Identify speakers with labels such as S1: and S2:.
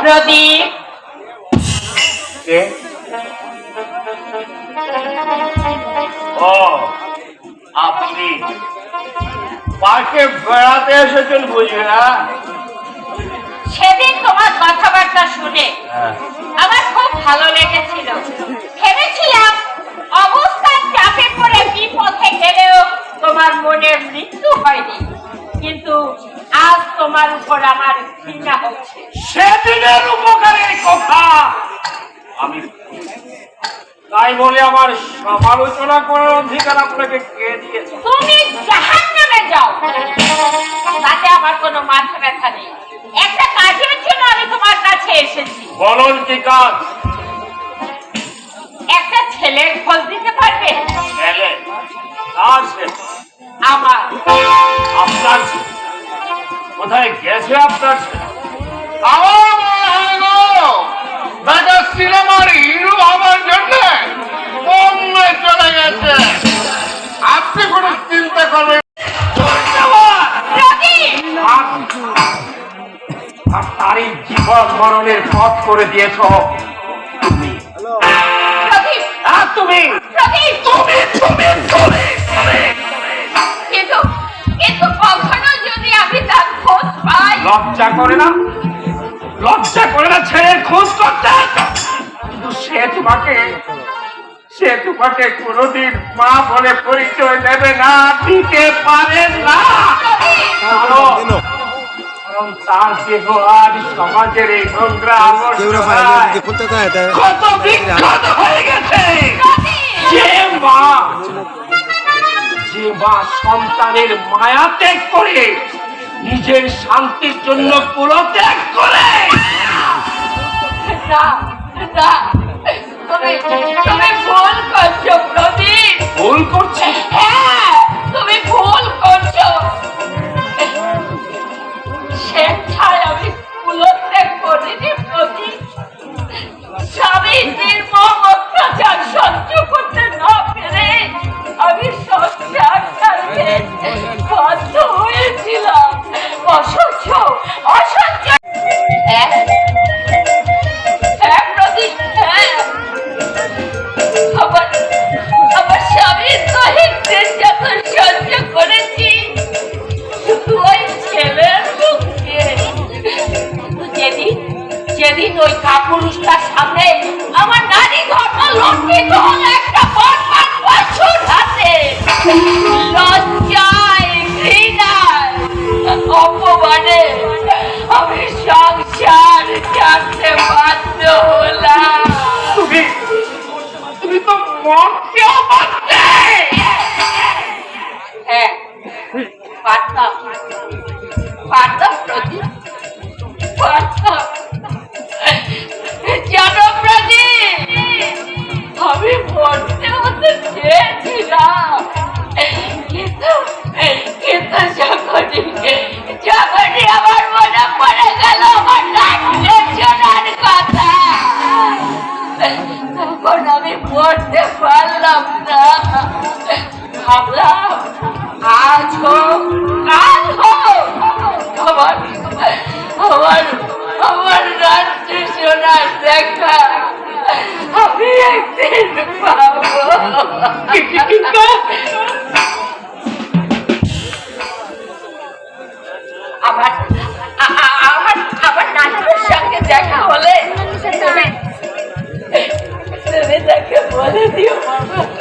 S1: প্রদীপ
S2: ও আপনি পার্কে বেড়াতে এসেছেন বুঝবে না?
S1: সেদিন তোমার কথাবার্তা শুনে
S2: হ্যাঁ।
S1: আমার খুব ভালো লেগেছিল। ভেবেছিলাম অবস্থার চাপে পড়ে বিপথে গেলেও তোমার মনে মৃত্যু হয়নি। কিন্তু আজ তোমার উপর আমার
S2: সেদিনের উপকারের কথা আমি তাই বলে আমার সমালোচনা করার অধিকার আপনাকে কে দিয়েছে?
S1: তুমি জাহান নামে যাও। তাতে আমার কোনো মাথা ব্যথা নেই। একটা কাজের জন্য আমি তোমার কাছে এসেছি।
S2: বলুন কি কাজ?
S1: একটা ছেলের খোঁজ দিতে পারবে?
S2: ছেলে? কার
S1: আমার।
S2: আপনার কোথায় গেছে আপনার
S3: আমার
S2: মরণের পথ করে দিয়েছ। তুমি আর তুমি? তুমি তুমি তুমি তুমি।
S1: কিন্তু কিন্তু কখনো যদি আমি তার খোঁজ পাই
S2: লজ্জা করে না? লজ্জা করে না ছেলের খোঁজ করতে? কিন্তু সে তোমাকে সে তোমাকে কোনোদিন মা বলে পরিচয় দেবে না দিতে পারে না। তার দেহ সমাজের এই নোংরা কত বিখ্যাত হয়ে গেছে। যে মা যে মা সন্তানের মায়া ত্যাগ করে নিজের শান্তির জন্য কুলত্যাগ করে।
S1: না না। তুমি তুমি ভুল করছ প্রদীপ।
S2: ভুল করছে
S1: লঙ্ঘিত হলো একটা বর্মান পশুর হাতে লজ্জায় ঘৃণায় অপমানে আমি সংসার ছাড়তে বাধ্য হলাম।
S2: তুমি তুমি তো মরতে পারতে।
S1: হ্যাঁ পারতাম পারতাম প্রদীপ পড়তে পারলাম না ভাবলাম আজ হোক কাল হোক আমার আমার আমার রাত্রি শোনার দেখা আমি দেখা হলে তুমি বলে দিও বাবা